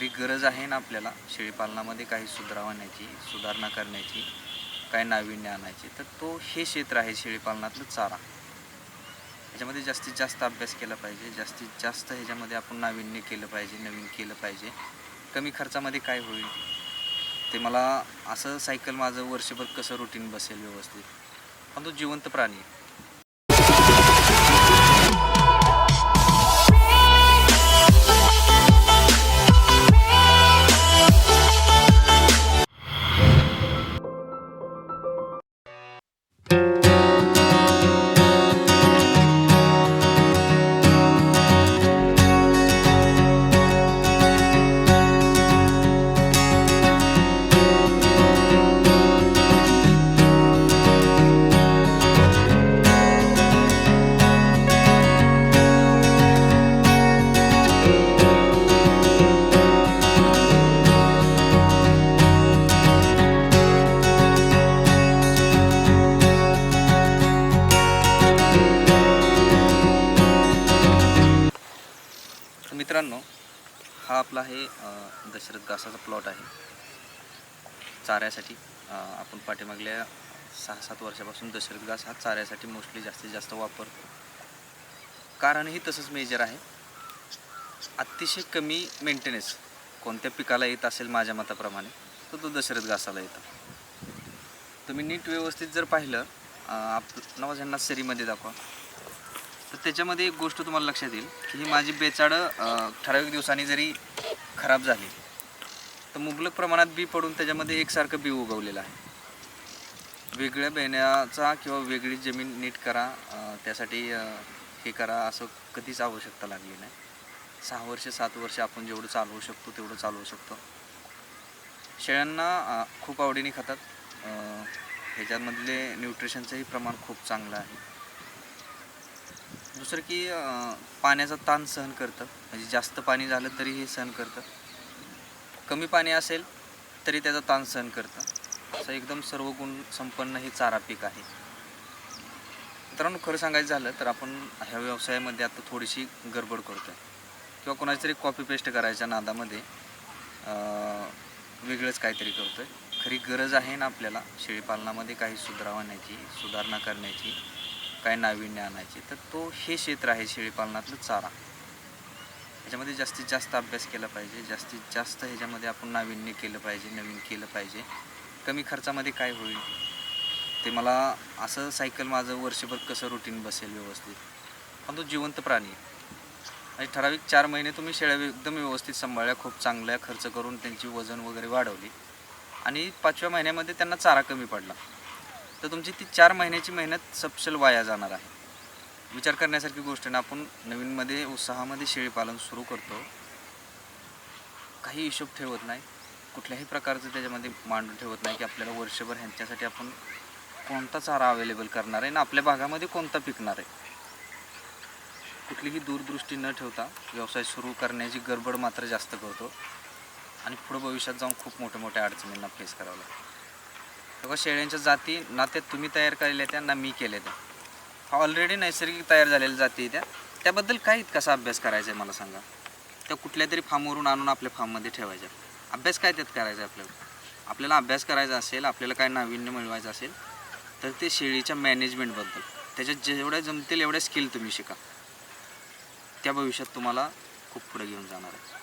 ही गरज आहे ना आपल्याला शेळीपालनामध्ये काही सुधारवण्याची सुधारणा करण्याची काही नाविन्य आणायची. तर तो हे क्षेत्र आहे शेळीपालनातलं चारा. ह्याच्यामध्ये जास्तीत जास्त अभ्यास केला पाहिजे. जास्तीत जास्त ह्याच्यामध्ये आपण नाविन्य केलं पाहिजे नवीन केलं पाहिजे. कमी खर्चामध्ये काय होईल? ते मला असं सायकल माझं वर्षभर कसं रुटीन बसेल व्यवस्थित? पण तो जिवंत प्राणी आहे. मित्रांनो हा आपला हे दशरथ घासाचा प्लॉट आहे. चाऱ्यासाठी आपण पाठीमागल्या सहा सात वर्षापासून दशरथ घास हा चाऱ्यासाठी मोस्टली जास्तीत जास्त वापरतो. कारणही तसंच मेजर आहे. अतिशय कमी मेंटेनन्स कोणत्या पिकाला येत असेल माझ्या मताप्रमाणे तर तो दशरथ घासाला येतो. तुम्ही नीट व्यवस्थित जर पाहिलं आप नवाज यांना सरीमध्ये दाखवा. त्याच्यामध्ये एक गोष्ट तुम्हाला लक्षात येईल की ही माझी बेचाडं ठराविक दिवसांनी जरी खराब झाली तर मुबलक प्रमाणात बी पडून त्याच्यामध्ये एकसारखं बी उगवलेलं आहे. वेगळ्या बेण्याचा किंवा वेगळी जमीन नीट करा त्यासाठी हे करा असं कधीच आवश्यकता लागली नाही. सहा वर्ष सात वर्ष आपण जेवढं चालवू शकतो तेवढं चालवू शकतो. शेळ्यांना खूप आवडीने खातात. ह्याच्यामधले न्यूट्रिशनचंही प्रमाण खूप चांगलं आहे. दुसरं की पाण्याचा ताण सहन करतं. म्हणजे जास्त पाणी झालं तरी हे सहन करतं. कमी पाणी असेल तरी त्याचा ताण सहन करतं. असं एकदम सर्व गुण संपन्न हे चारा पीक आहे. मित्रांनो खरं सांगायचं झालं तर आपण ह्या व्यवसायामध्ये आता थोडीशी गडबड करतो आहे किंवा कोणाची तरी कॉपी पेस्ट करायच्या नादामध्ये वेगळंच काहीतरी करतो आहे खरी गरज आहे ना आपल्याला शेळीपालनामध्ये काही सुधारवण्याची सुधारणा करण्याची. काय नाविन्य आणायची तर तो हे क्षेत्र आहे शेळीपालनातलं चारा. ह्याच्यामध्ये जास्तीत जास्त अभ्यास केला पाहिजे जास्तीत जास्त ह्याच्यामध्ये आपण नाविन्य केलं पाहिजे नवीन केलं पाहिजे. कमी खर्चामध्ये काय होईल? ते मला असं सायकल माझं वर्षभर कसं रुटीन बसेल व्यवस्थित? पण तो जिवंत प्राणी आहे. आणि ठराविक चार महिने तुम्ही शेळ्या एकदम व्यवस्थित सांभाळल्या खूप चांगल्या खर्च करून त्यांची वजन वगैरे वाढवली. आणि पाचव्या महिन्यामध्ये त्यांना चारा कमी पडला. तर तुमची ती चार महिन्याची मेहनत सपशल वाया जाणार आहे. विचार करण्यासारखी गोष्ट ना आपण नवीनमध्ये उत्साहामध्ये शेळीपालन सुरू करतो. काही हिशोब ठेवत नाही. कुठल्याही प्रकारचं त्याच्यामध्ये मांडून ठेवत नाही की आपल्याला वर्षभर ह्यांच्यासाठी आपण कोणता चारा अवेलेबल करणार आहे ना आपल्या भागामध्ये कोणता पिकणार आहे. कुठलीही दूरदृष्टी न ठेवता व्यवसाय सुरू करण्याची गडबड मात्र जास्त करतो. आणि पुढं भविष्यात जाऊन खूप मोठ्या मोठ्या अडचणींना फेस करावं लागतं. तेव्हा शेळ्यांच्या जाती ना त्या तुम्ही तयार केलेल्या त्या ना मी केल्या त्या हा ऑलरेडी नैसर्गिक तयार झालेल्या जाती त्या. त्याबद्दल काय कसा अभ्यास करायचा आहे मला सांगा? त्या कुठल्या तरी फार्मवरून आणून आपल्या फार्ममध्ये ठेवायच्या. अभ्यास काय त्यात करायचा आहे आपल्याला? आपल्याला अभ्यास करायचा असेल आपल्याला काय नाविन्य मिळवायचं असेल तर ते शेळीच्या मॅनेजमेंटबद्दल त्याच्यात जेवढ्या जमतील एवढ्या स्किल तुम्ही शिका. त्या भविष्यात तुम्हाला खूप पुढे घेऊन जाणार आहे.